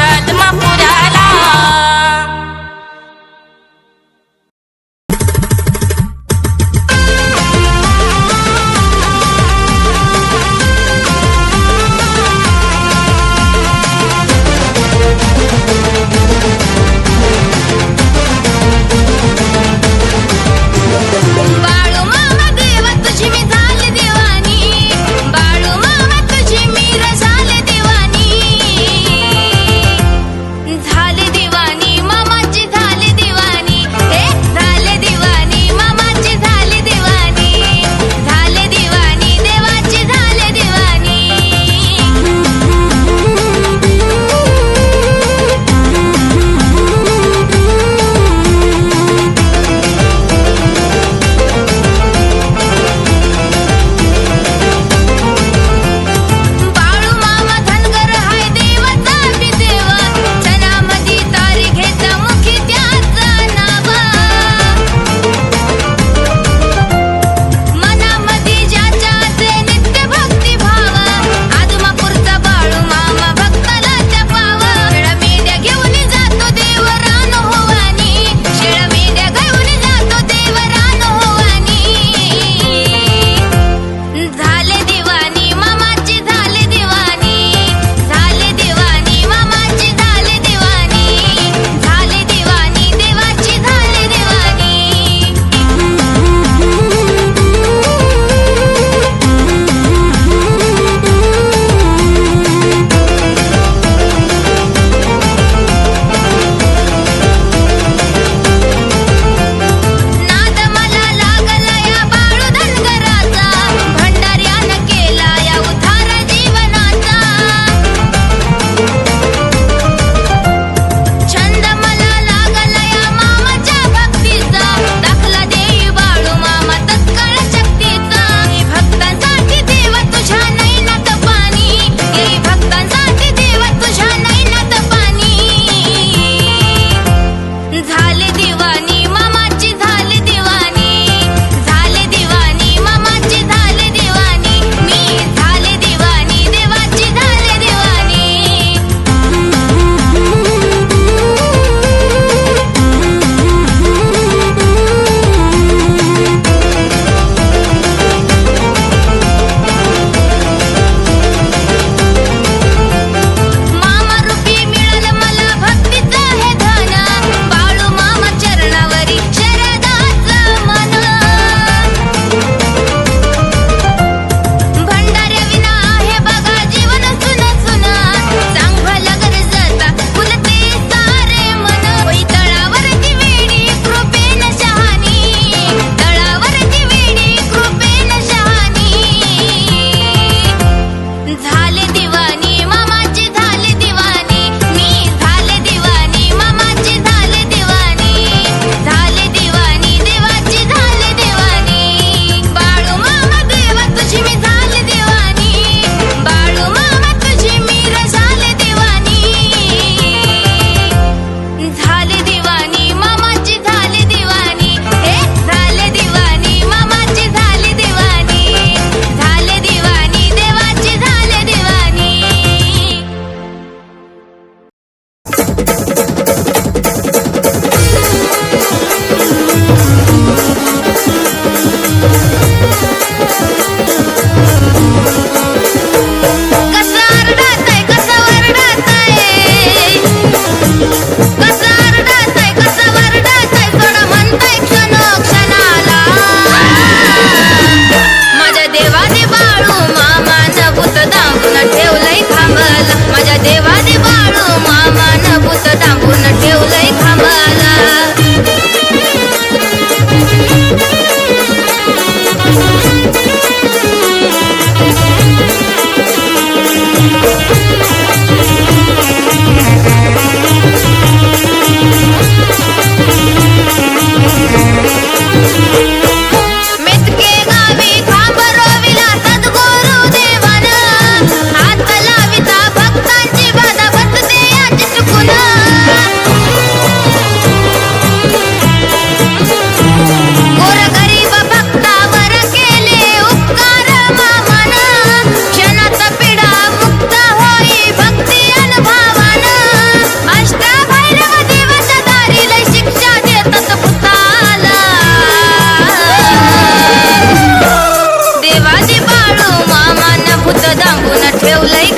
inside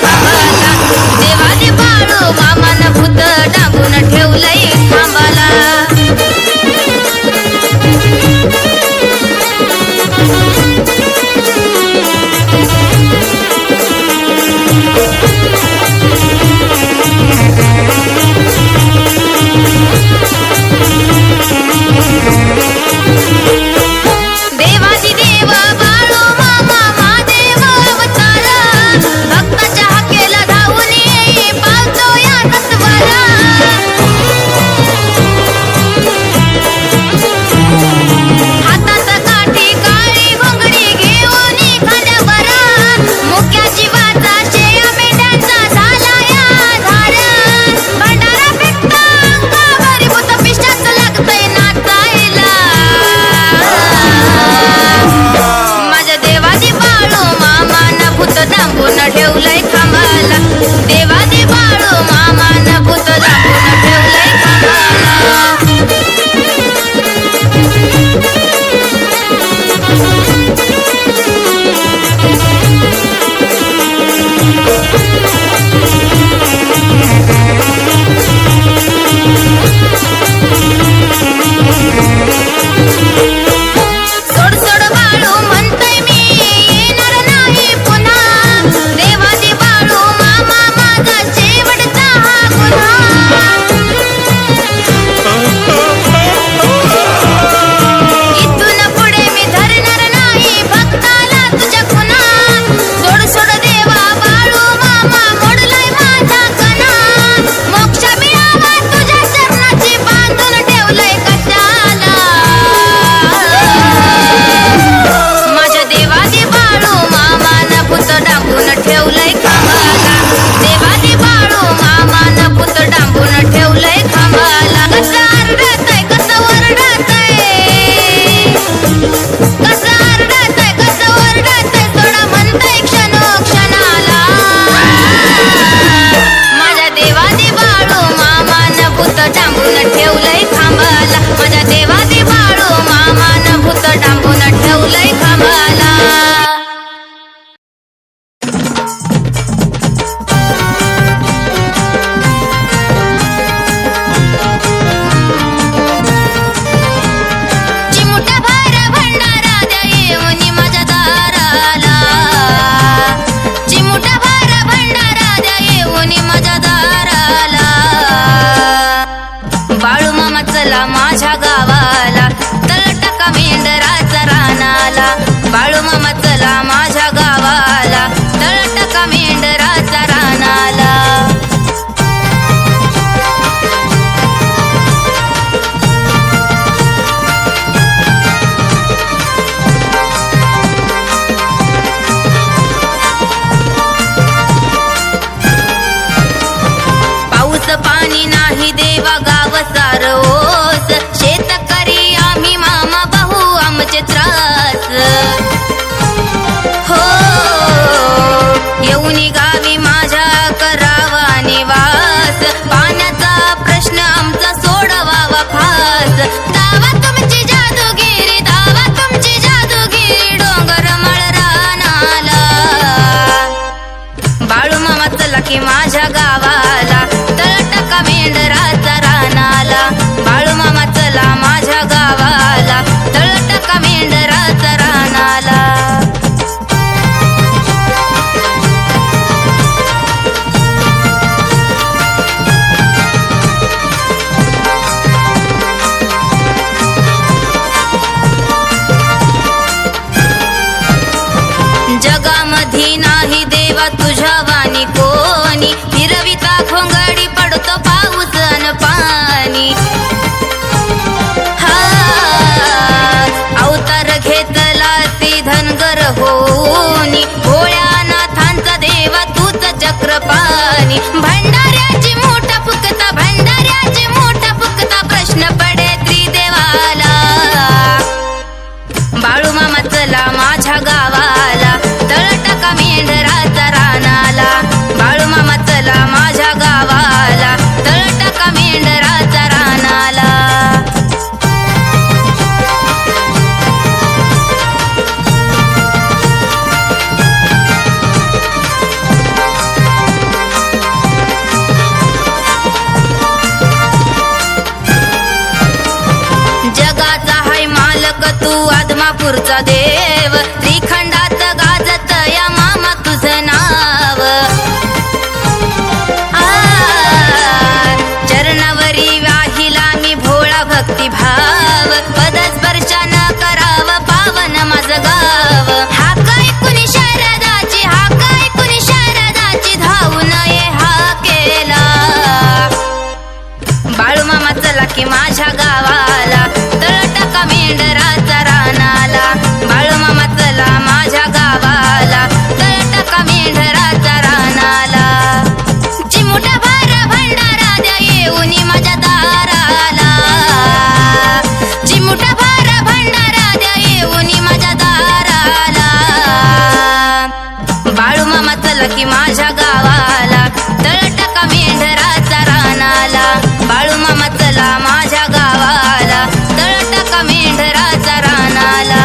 बाबाला देवाने बाळो मामा का मेंढराचा रानाला? बाळू मामा चला माझ्या गावाला. तळटका मेंढराचा रानाला? पाऊस पाणी नाही देवा गाव सारो त्रास हो येऊन गावी माझ्या करावा निवास. पाण्याचा प्रश्न आमचा सोडवावा फास. दावा तुमची जादूगिरी दावा तुमची जादूगिरी डोंगर मळ रानाला. बाळू मामा चला की माझ्या गावाला. तळटका मेंढराचा रानाला. बाळू मामा चला माझ्या गावाला. तळटका मेंढराचा रानाला जगामधी नाही देवा तुझ्या वाणी कोणी. हिरविता खोंगाडी पडतो पाऊस अन पाणी. तू देव. मेंढराचा रानाला. चिमुटा भार भंडारा द्या येऊनी माझ्या दाराला. चिमुटा भार भंडारा द्या येऊनी माझ्या दाराला. बाळू मामा चला की माझ्या गावाला. तळटका मेंढराचा रानाला. बाळू मामा चला माझ्या गावाला. तळटका मेंढराचा रानाला.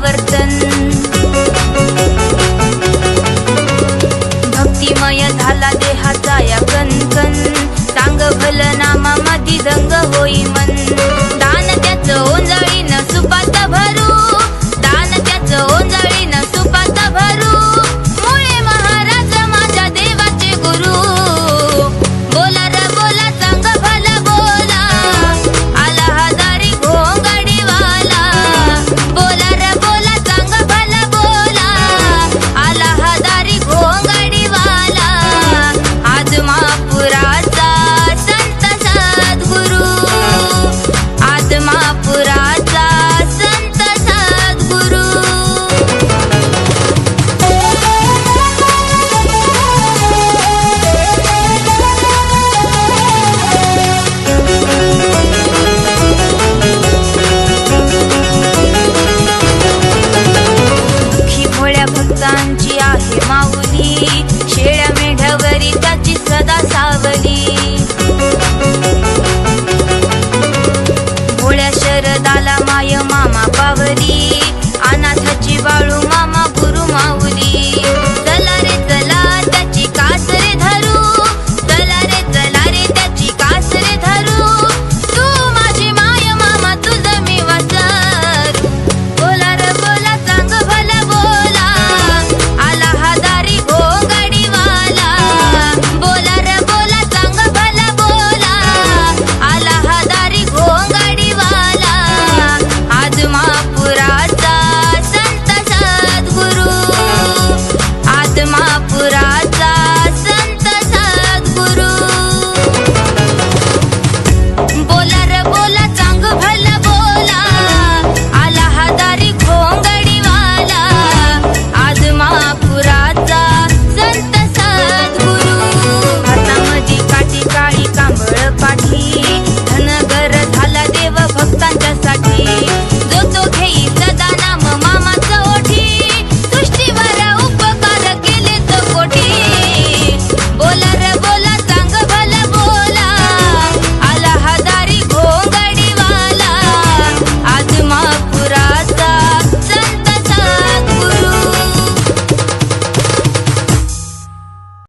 bertenang